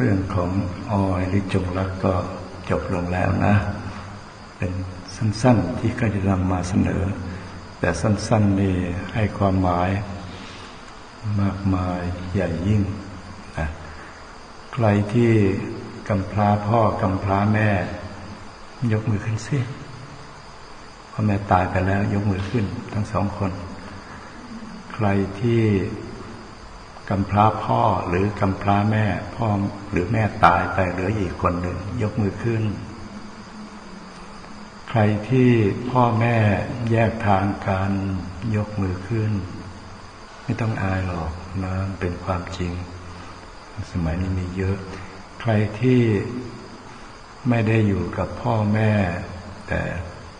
เรื่องของออยหรือจงรักก็จบลงแล้วนะ เป็นสั้นๆที่ก็จะนำมาเสนอ แต่สั้นๆนี่ให้ความหมายมากมายใหญ่ยิ่งนะใครที่กำพร้าพ่อกำพร้าแม่ ยกมือขึ้นสิพ่อแม่ตายไปแล้ว ยกมือขึ้นทั้งสองคน ใครที่ กำพร้าพ่อหรือกำพร้าแม่ พ่อหรือแม่ตายไปเหลืออีกคนหนึ่งยกมือขึ้น ใครที่พ่อแม่แยกทางกันยกมือขึ้น ไม่ต้องอายหรอกนะเป็นความจริง สมัยนี้มีเยอะ ใครที่ไม่ได้อยู่กับพ่อแม่ แต่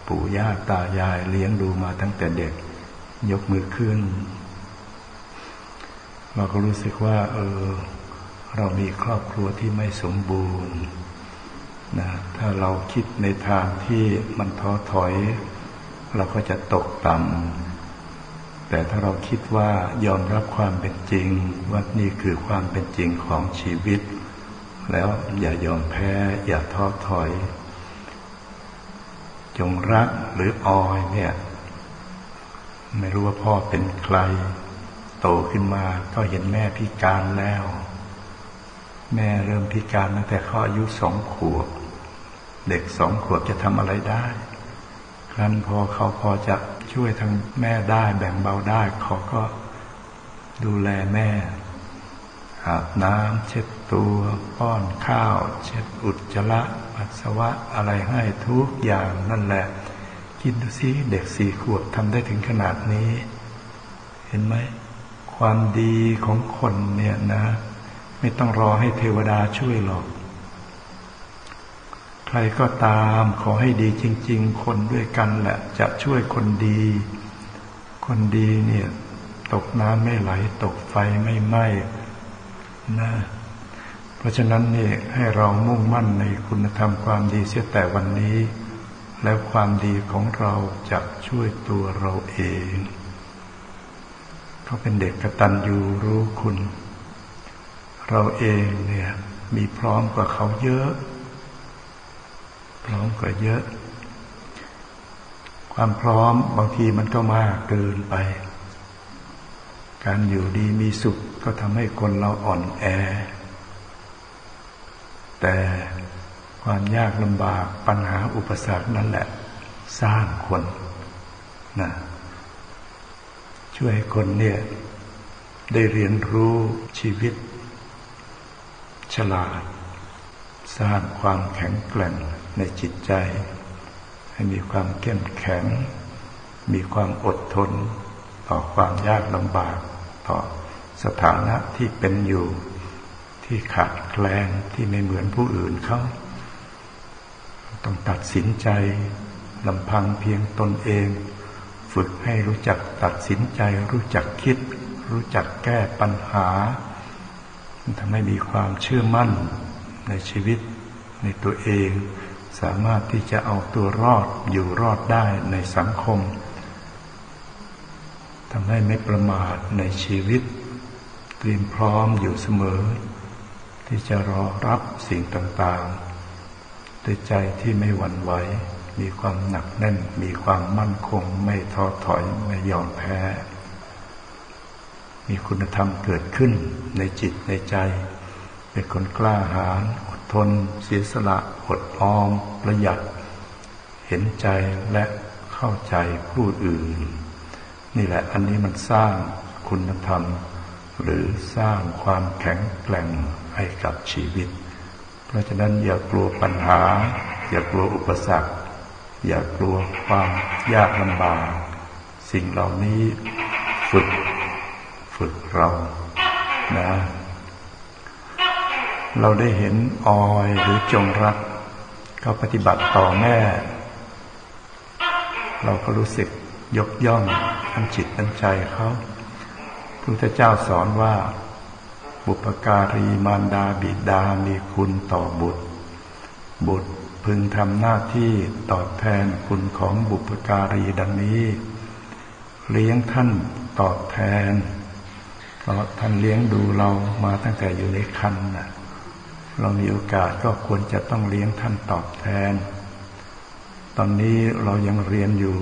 ปู่ย่าตายายเลี้ยงดูมาตั้งแต่เด็ก ยกมือขึ้น เราก็รู้สึกว่า เออ เรามีครอบครัวที่ไม่สมบูรณ์นะถ้าเราคิดในทางที่มันท้อถอย เราก็จะตกต่ำแต่ถ้าเราคิดว่ายอมรับความเป็นจริง ว่านี่คือความเป็นจริงของชีวิต แล้วอย่ายอมแพ้ อย่าท้อถอย จงรักหรือออยเนี่ย ไม่รู้ว่าพ่อเป็นใคร ตขึ้นมา ก็เห็นแม่พิการแล้ว แม่เริ่มพิการตั้งแต่เขาอายุสองขวบ เด็กสองขวบจะทำอะไรได้ ครั้นพอเขาพอจะช่วยทางแม่ได้แบ่งเบาได้เขาก็ดูแลแม่อาบน้ำเช็ดตัวป้อนข้าว เช็ดอุจจาระปัสสาวะอะไรให้ทุกอย่างนั่นแหละคิดดูสิเด็กสี่ขวบทำได้ถึงขนาดนี้ เห็นไหม ความดีของคนเนี่ยนะ ไม่ต้องรอให้เทวดาช่วยหรอก ใครก็ตามขอให้ดีจริง ๆ คนด้วยกันแหละ จะช่วยคนดี คนดีเนี่ย ตกน้ำไม่ไหล ตกไฟไม่ไหม้นะเพราะฉะนั้นเนี่ยให้เรามุ่งมั่นในคุณธรรมความดีเสียแต่วันนี้ แล้วความดีของเราจะช่วยตัวเราเอง เขาเป็นเด็กกระตัญญูรู้คุณ เราเองเนี่ยมีพร้อมกว่าเขาเยอะ พร้อมกว่าเยอะ ความพร้อมบางทีมันก็มากเกินไป การอยู่ดีมีสุขก็ทำให้คนเราอ่อนแอ แต่ความยากลำบากปัญหาอุปสรรคนั่นแหละ สร้างคนนะ ช่วยคนเนี่ยได้เรียนรู้ชีวิต ฉลาด สร้างความแข็งแกร่งในจิตใจ ให้มีความเข้มแข็ง มีความอดทน ต่อความยากลำบาก ต่อสถานะที่เป็นอยู่ที่ขาดแคลนที่ไม่เหมือนผู้อื่นเขาต้องตัดสินใจลำพังเพียงตนเอง ฝึกให้รู้จักตัดสินใจ รู้จักคิด รู้จักแก้ปัญหาทำให้มีความเชื่อมั่นในชีวิตในตัวเอง สามารถที่จะเอาตัวรอดอยู่รอดได้ในสังคมทำให้ไม่ประมาทในชีวิต เตรียมพร้อมอยู่เสมอ ที่จะรอรับสิ่งต่างๆด้วยใจที่ไม่หวั่นไหว มีความหนักแน่น มีความมั่นคง ไม่ท้อถอย ไม่ยอมแพ้ มีคุณธรรมเกิดขึ้นในจิตในใจ เป็นคนกล้าหาญอดทน เสียสละอดออม ประหยัด เห็นใจและเข้าใจผู้อื่น นี่แหละอันนี้มันสร้างคุณธรรม หรือสร้างความแข็งแกร่งให้กับชีวิต เพราะฉะนั้นอย่ากลัวปัญหา อย่ากลัวอุปสรรค อย่ากลัวความยากลำบากสิ่งเหล่านี้ฝึก ฝึกเรานะ เราได้เห็นออยหรือจงรัก เขาปฏิบัติต่อแม่ เราก็รู้สึกยกย่องทั้งจิตทั้งใจเขาพระพุทธเจ้าสอนว่า บุปการีมารดาบิดามีคุณต่อบุตร บุตร พึงทำหน้าที่ตอบแทนคุณของบุปการีดังนี้ เลี้ยงท่านตอบแทนเพราะท่านเลี้ยงดูเรามาตั้งแต่อยู่ในคันนะเรามีโอกาสก็ควรจะต้องเลี้ยงท่านตอบแทน ตอนนี้เรายังเรียนอยู่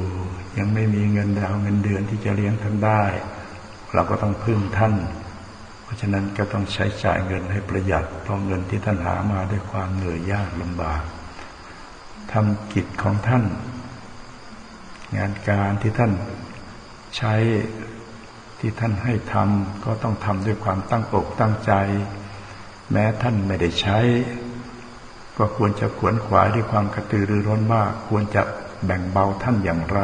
ยังไม่มีเงินดาวเงินเดือนที่จะเลี้ยงท่านได้ เราก็ต้องพึ่งท่าน เพราะฉะนั้นก็ต้องใช้จ่ายเงินให้ประหยัดเพราะเงินที่ท่านหามาด้วยความเหนื่อยยากลำบาก ทำกิจของท่าน งานการที่ท่านใช้ที่ท่านให้ทำก็ต้องทำด้วยความตั้งอกตั้งใจ แม้ท่านไม่ได้ใช้ ก็ควรจะขวนขวายด้วยความกระตือรือร้นว่าควรจะแบ่งเบาท่านอย่างไร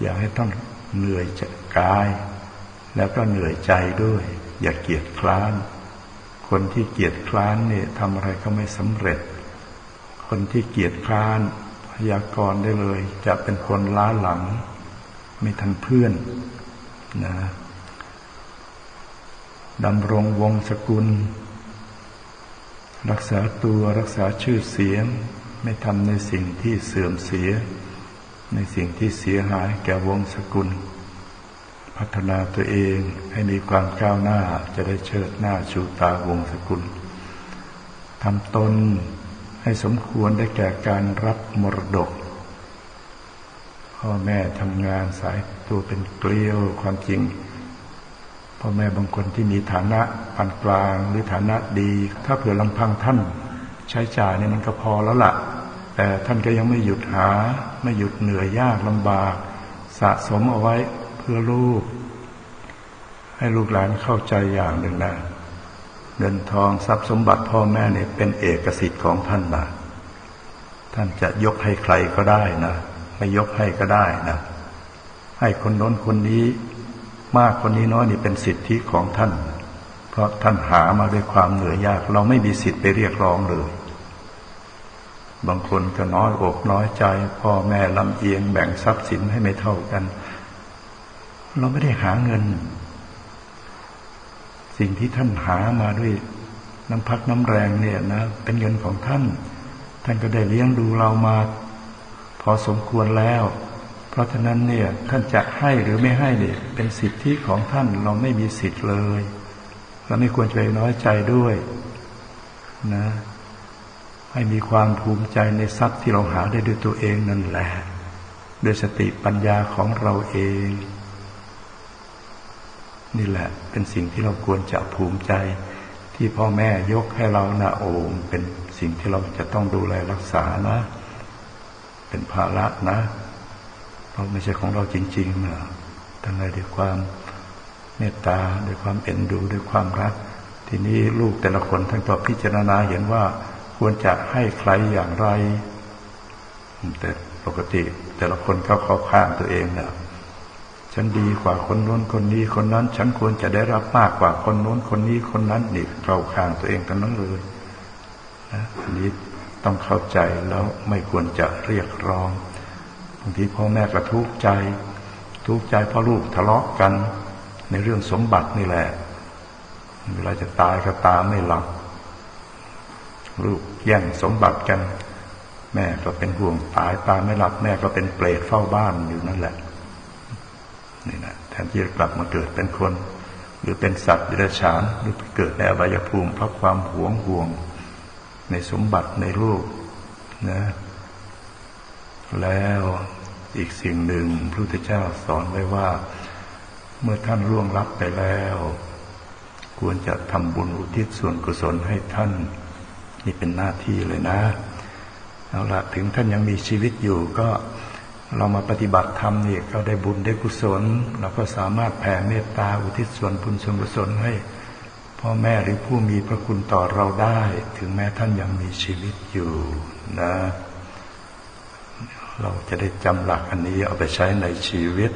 อย่าให้ท่านเหนื่อยจกาย แล้วก็เหนื่อยใจด้วย อย่าเกียจคร้าน คนที่เกียจคร้านเนี่ยทำอะไรก็ไม่สำเร็จ คนที่เกียจคร้านพยากรณ์ได้เลย จะเป็นคนล้าหลัง ไม่ทันเพื่อนนะดำรงวงศกุล รักษาตัวรักษาชื่อเสียง ไม่ทำในสิ่งที่เสื่อมเสีย ในสิ่งที่เสียหายแก่วงศกุล พัฒนาตัวเองให้มีความก้าวหน้าจะได้เชิดหน้าชูตาวงศกุลทำตน ให้สมควรได้แก่การรับมรดก พ่อแม่ทำงานสายตัวเป็นเกลียวความจริง พ่อแม่บางคนที่มีฐานะปานกลางหรือฐานะดี ถ้าเผื่อลำพังท่านใช้จ่ายเนี่ยมันก็พอแล้วละ่ะ แต่ท่านก็ยังไม่หยุดหา ไม่หยุดเหนื่อยยากลำบาก สะสมเอาไว้เพื่อลูก ให้ลูกหลานเข้าใจอย่างหนึ่งนะ เงินทองทรัพย์สมบัติพ่อแม่เนี่ยเป็นเอกสิทธิ์ของท่านนะท่านจะยกให้ใครก็ได้นะไม่ยกให้ก็ได้นะให้คนน้นคนนี้ มากคนนี้น้อยนี่เป็นสิทธิของท่าน เพราะท่านหามาด้วยความเหนื่อยยาก เราไม่มีสิทธิ์ไปเรียกร้องเลยบางคนก็น้อยอกน้อยใจ พ่อแม่ลำเอียงแบ่งทรัพย์สินให้ไม่เท่ากัน เราไม่ได้หาเงิน สิ่งที่ท่านหามาด้วยน้ำพักน้ำแรงเนี่ยนะเป็นเงินของท่าน ท่านก็ได้เลี้ยงดูเรามา พอสมควรแล้ว เพราะฉะนั้นเนี่ยท่านจะให้หรือไม่ให้เนี่ยเป็นสิทธิของท่านเราไม่มีสิทธิ์เลยเราไม่ควรจะไปน้อยใจด้วยนะ ให้มีความภูมิใจในทรัพย์ที่เราหาได้ด้วยตัวเองนั่นแหละด้วยสติปัญญาของเราเอง นี่แหละเป็นสิ่งที่เราควรจะภูมิใจ ที่พ่อแม่ยกให้เรานะโอม เป็นสิ่งที่เราจะต้องดูแลรักษานะ เป็นภาระนะเพราะไม่ใช่ของเราจริงๆนะทั้งในด้วยความเมตตาด้วยความเอ็นดูด้วยความรัก ทีนี้ลูกแต่ละคนท่านก็พิจารณาเห็นว่าควรจะให้ใครอย่างไร แต่ปกติแต่ละคนก็เข้าข้างตัวเองนะ ฉันดีกว่าคนโน้นคนนี้คนนั้น ฉันควรจะได้รับมากกว่าคนโน้นคนนี้คนนั้นนี่เข้าข้างตัวเองกันนั้นเลยนะนี้ต้องเข้าใจแล้วไม่ควรจะเรียกร้องบางทีพ่อแม่ก็ทุกข์ใจ ทุกข์ใจเพราะลูกทะเลาะกัน ในเรื่องสมบัตินี่แหละ เวลาจะตายก็ตาไม่หลับลูกแย่งสมบัติกัน แม่ก็เป็นห่วงตายตาไม่หลับ แม่ก็เป็นเปรตเฝ้าบ้านอยู่นั่นแหละ นี่นะแทนที่จะกลับมาเกิดเป็นคน หรือเป็นสัตว์ดิเรกชันหรือเกิดในอบายภูมิเพราะความหวงห่วง ในสมบัติในรูปนะแล้วอีกสิ่งหนึ่งพระพุทธเจ้าสอนไว้ว่า เมื่อท่านร่วงลับไปแล้ว ควรจะทำบุญอุทิศส่วนกุศลให้ท่าน นี่เป็นหน้าที่เลยนะเอาละถึงท่านยังมีชีวิตอยู่ก็ เรามาปฏิบัติธรรมนี่ก็ได้บุญได้กุศล เราก็สามารถแผ่เมตตาอุทิศส่วนบุญส่วนกุศลให้พ่อแม่หรือผู้มีพระคุณต่อเราได้ ถึงแม้ท่านยังมีชีวิตอยู่นะ เราจะได้จำหลักอันนี้เอาไปใช้ในชีวิต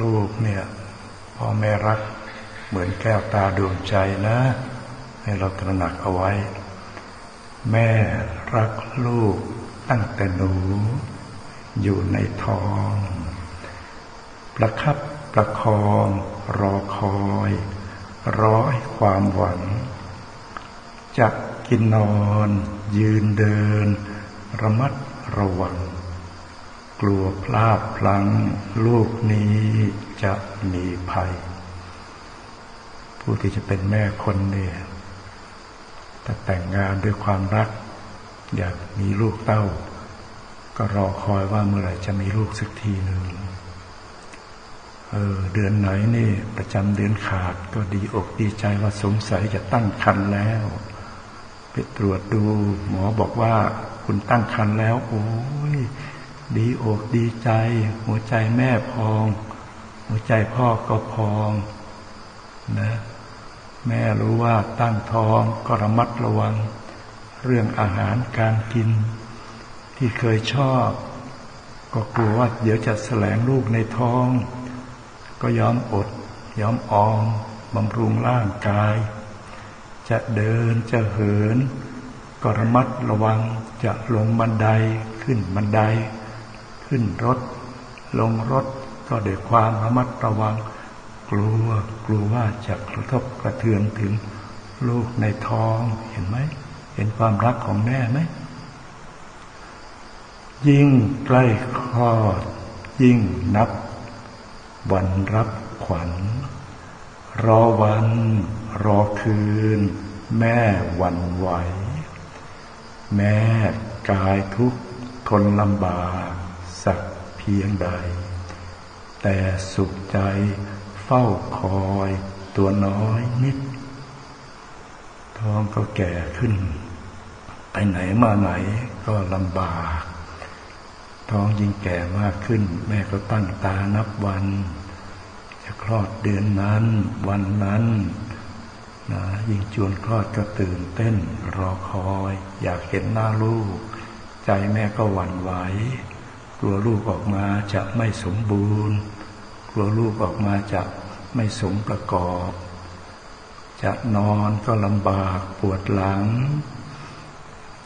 ลูกเนี่ยพ่อแม่รักเหมือนแก้วตาดวงใจนะ ให้เราตระหนักเอาไว้ แม่รักลูก ตั้งแต่หนูอยู่ในท้อง ประคับประคองรอคอยร้อยความหวังจะกินนอน ยืนเดิน ระมัดระวัง กลัวพลาดพลั้งลูกนี้จะมีภัย ผู้ที่จะเป็นแม่คนเนี่ยถ้าแต่งงานด้วยความรัก อยากมีลูกเต้า ก็รอคอยว่าเมื่อไหร่จะมีลูกสักทีหนึ่งเออเดือนไหนนี่ประจำเดือนขาดก็ดีอกดีใจว่าสงสัยจะตั้งครรภ์แล้วไปตรวจดูหมอบอกว่าคุณตั้งครรภ์แล้ว โอ้ยดีอกดีใจ หัวใจแม่พอง หัวใจพ่อก็พองนะ แม่รู้ว่าตั้งท้องก็ระมัดระวัง เรื่องอาหารการกิน ที่เคยชอบ ก็กลัวว่าเดี๋ยวจะแสลงลูกในท้อง ก็ยอมอด ยอมออมบำรุงร่างกาย จะเดินจะเหิน ก็ระมัดระวังจะลงบันไดขึ้นบันได ขึ้นรถ ลงรถก็ด้วยความระมัดระวัง กลัวกลัวว่าจะกระทบกระเทือนถึงลูกในท้องเห็นไหม เห็นความรักของแม่ไหม ยิ่งใกล้คลอด ยิ่งนับ วันรับขวัญ รอวัน รอคืน แม่วันไหว แม่กายทุกข์ทนลำบากสักเพียงใด แต่สุขใจเฝ้าคอยตัวน้อยนิด ท้องก็แก่ขึ้น ไปไหนมาไหนก็ลำบาก ท้องยิ่งแก่มากขึ้น แม่ก็ตั้งตานับวัน จะคลอดเดือนนั้น วันนั้นนะยิ่งจวนคลอดก็ตื่นเต้นรอคอย อยากเห็นหน้าลูก ใจแม่ก็หวั่นไหว กลัวลูกออกมาจะไม่สมบูรณ์ กลัวลูกออกมาจะไม่สมประกอบ จะนอนก็ลำบากปวดหลัง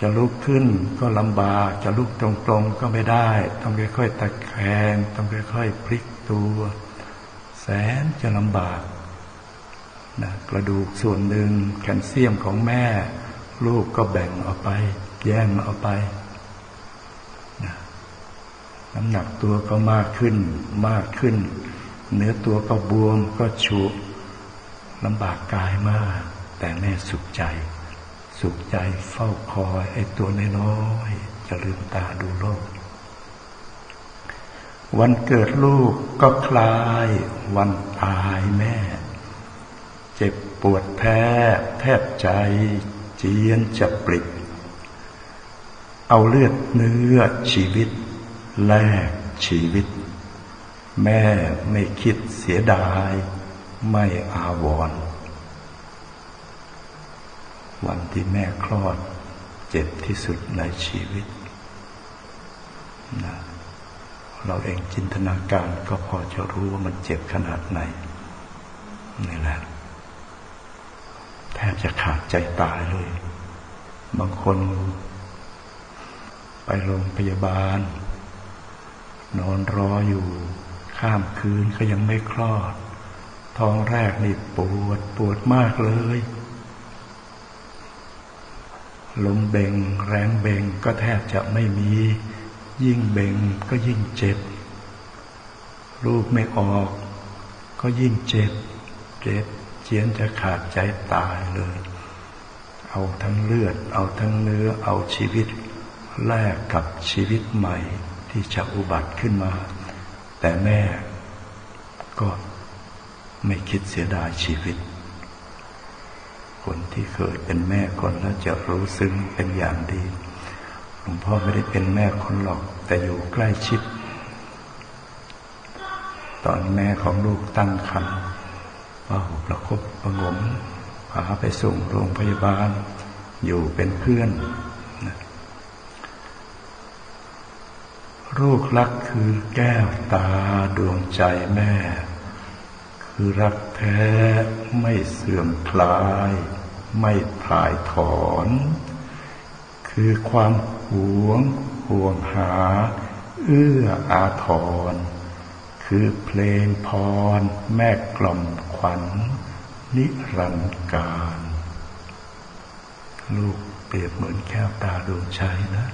จะลุกขึ้นก็ลำบาก จะลุกตรงๆก็ไม่ได้ ต้องค่อยๆตะแคงต้องค่อยๆพลิกตัว แสนจะลำบากนะกระดูกส่วนหนึ่งแคลเซียมของแม่ ลูกก็แบ่งเอาไป แย่งเอาไปนะน้ำหนักตัวก็มากขึ้นมากขึ้น เนื้อตัวก็บวมก็ฉุลำบากกายมาก แต่แม่สุขใจ สุขใจเฝ้าคอยไอ้ตัวน้อยๆจะลืมตาดูโลก วันเกิดลูกก็คลาย วันตายแม่ เจ็บปวดแท้แทบใจเจียนจะปลิด เอาเลือดเนื้อชีวิต แลกชีวิต แม่ไม่คิดเสียดาย ไม่อาวรณ์ วันที่แม่คลอด เจ็บที่สุดในชีวิตนะเราเองจินตนาการก็พอจะรู้ว่ามันเจ็บขนาดไหนนี่แหละแทบจะขาดใจตายเลย บางคน ไปโรงพยาบาล นอนรออยู่ ข้ามคืนก็ยังไม่คลอด ท้องแรกนี่ปวดปวดมากเลย ลมเบ่งแรงเบ่งก็แทบจะไม่มี ยิ่งเบ่งก็ยิ่งเจ็บลูกไม่ออก ก็ยิ่งเจ็บ เจ็บเจียนจะขาดใจตายเลย เอาทั้งเลือด เอาทั้งเนื้อ เอาชีวิต แลกกับชีวิตใหม่ที่จะอุบัติขึ้นมา แต่แม่ก็ไม่คิดเสียดายชีวิต คนที่เคยเป็นแม่คนแล้วจะรู้ซึ้งเป็นอย่างดีหลวงพ่อไม่ได้เป็นแม่คนหรอก แต่อยู่ใกล้ชิด ตอนแม่ของลูกตั้งครรภ์ว่าหุประคบประงมพาไปส่งโรงพยาบาล อยู่เป็นเพื่อนนะลูกรักคือแก้วตาดวงใจแม่ คือรักแท้ไม่เสื่อมคลาย ไม่พลายถอน คือความหวงห่วงหา เอื้ออาทร คือเพลงพร แม่กล่อมขวัญนิรันดร์การ ลูกเปรียบเหมือนแก้วตาดวงใจนะ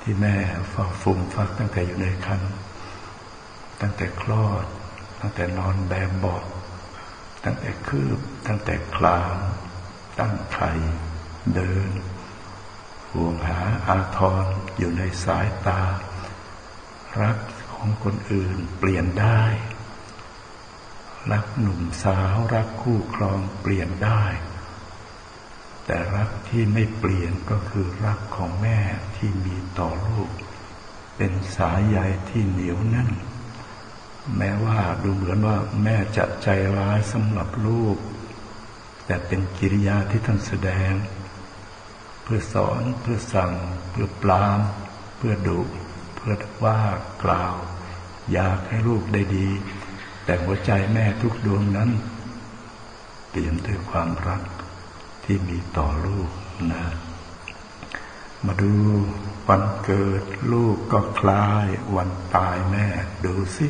ที่แม่เฝ้าฟุมฟักตั้งแต่อยู่ในครรภ์ตั้งแต่คลอด ตั้งแต่นอนแบมเบอก ตั้งแต่คืบ ตั้งแต่คลามตั้งไข่เดิน ห่วงหาอาทรอยู่ในสายตา รักของคนอื่นเปลี่ยนได้ รักหนุ่มสาวรักคู่ครองเปลี่ยนได้ แต่รักที่ไม่เปลี่ยนก็คือรักของแม่ที่มีต่อลูก เป็นสายใยที่เหนียวแน่น แม้ว่าดูเหมือนว่าแม่จะใจร้ายสำหรับลูก แต่เป็นกิริยาที่ท่านแสดง เพื่อสอนเพื่อสั่ง เพื่อปราม เพื่อดุ เพื่อว่ากล่าว อยากให้ลูกได้ดี แต่หัวใจแม่ทุกดวงนั้น เปลี่ยนด้วยความรักที่มีต่อลูกนะ มาดูวันเกิดลูกก็คล้ายวันตายแม่ดูสิ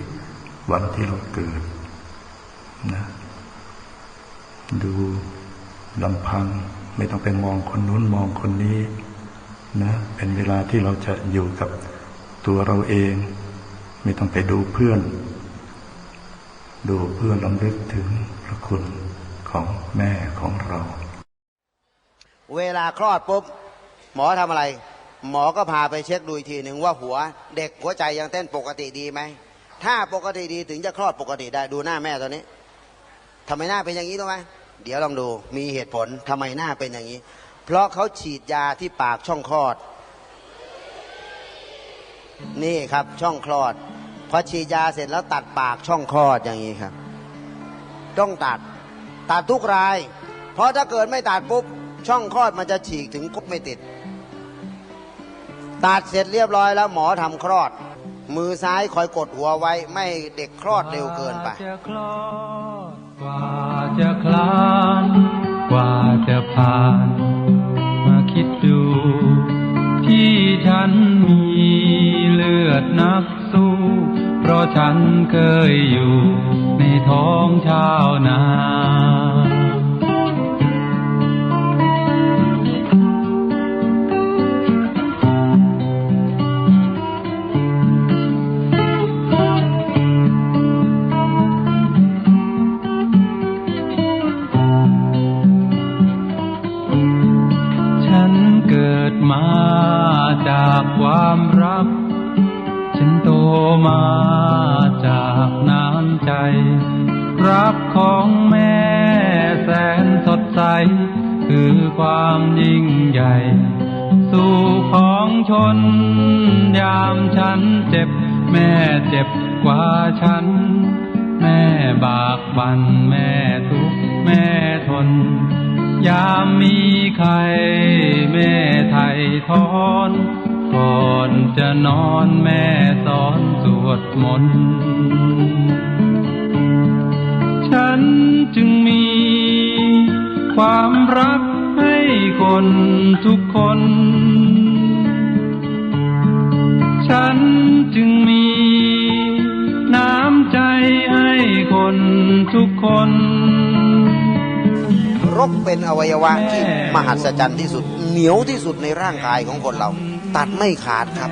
วันที่เราเกิดนะดูลำพังไม่ต้องไปมองคนนู้นมองคนนี้นะเป็นเวลาที่เราจะอยู่กับตัวเราเอง ไม่ต้องไปดูเพื่อน ดูเพื่อนลำลึกถึงพระคุณของแม่ของเรา เวลาคลอดปุ๊บ หมอทำอะไร หมอก็พาไปเช็คดูอีกทีหนึ่งว่าหัวเด็กหัวใจยังเต้นปกติดีไหม ถ้าปกติดีถึงจะคลอดปกติได้ดูหน้าแม่ตอนนี้ทำไมหน้าเป็นอย่างนี้รู้ไหมเดี๋ยวลองดูมีเหตุผลทำไมหน้าเป็นอย่างนี้ เพราะเขาฉีดยาที่ปากช่องคลอด นี่ครับช่องคลอดพอฉีดยาเสร็จแล้วตัดปากช่องคลอดอย่างนี้ครับ ต้องตัดตัดทุกราย เพราะถ้าเกิดไม่ตัดปุ๊บช่องคลอดมันจะฉีกถึงปุ๊บไม่ติด ตัดเสร็จเรียบร้อยแล้วหมอทำคลอด มือซ้ายคอยกดหัวไว้ไม่เด็กคลอดเร็วเกินไป จะคลอดกว่าจะคลานกว่าจะผ่าน มาคิดดู ที่ฉันมีเลือดนักสู้ เพราะฉันเคยอยู่ในท้องชาวนา แม่บากบันแม่ทุกแม่ทน ยามมีใครแม่ไทยทอนก่อนจะนอนแม่สอนสวดมนต์ฉันจึงมี ความรักให้คนทุกคน ฉันจึงมี คนทุกคน รกเป็นอวัยวะที่มหัศจรรย์ที่สุด เหนียวที่สุดในร่างกายของคนเรา ตัดไม่ขาดครับ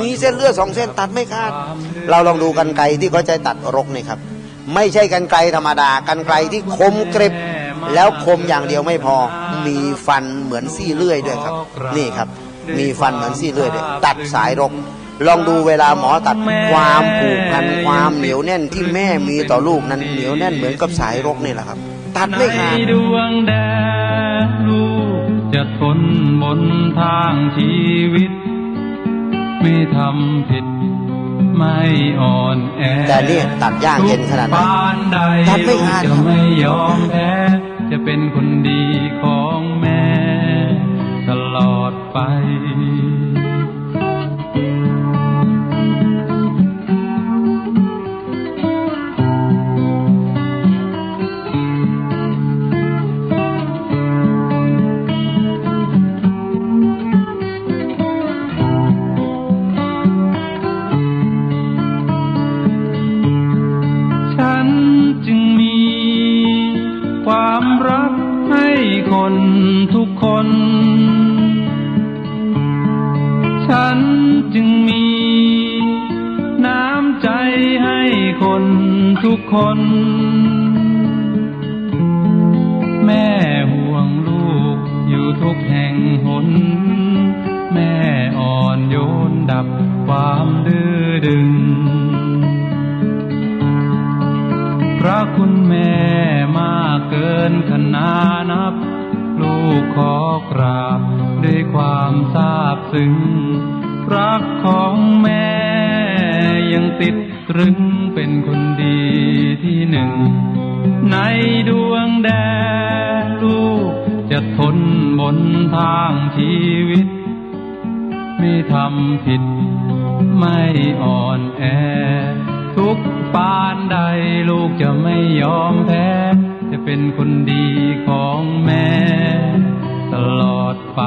มีเส้นเลือดสองเส้นตัดไม่ขาด เราลองดูกันไกรที่เขาใช้ตัดรกนี่ครับ ไม่ใช่กันไกรธรรมดากันไกรที่คมกริบแล้วคมอย่างเดียวไม่พอ มีฟันเหมือนซี่เลื่อยด้วยครับ นี่ครับ มีฟันเหมือนซี่เลื่อยด้วย ตัดสายรก ลองดูเวลาหมอตัดความผูกพันความเหนียวแน่นที่แม่มีต่อลูกนั้นเหนียวแน่นเหมือนกับสายรกนี่แหละครับ ตัดไม่ขาดในดวงแดงลูกจะทนบนทางชีวิต ไม่ทำผิดไม่อ่อนแอแต่เนี่ยตัดยากเย็นขนาดนั้นทุกปานใดตัดไม่ขาดจะไม่ยอมแพ้ คนทุกคน แม่ห่วงลูกอยู่ทุกแห่งหน แม่อ่อนโยนดับความดื้อดึง พระคุณแม่มากเกินขนานับ ลูกขอกราบด้วยความซาบซึ้งรักของแม่ยังติด ตรึงเป็นคนดีที่หนึ่ง ในดวงแดนลูกจะทนบนทางชีวิต ไม่ทำผิดไม่อ่อนแอ ทุกปานใดลูกจะไม่ยอมแพ้ จะเป็นคนดีของแม่ ตลอดไป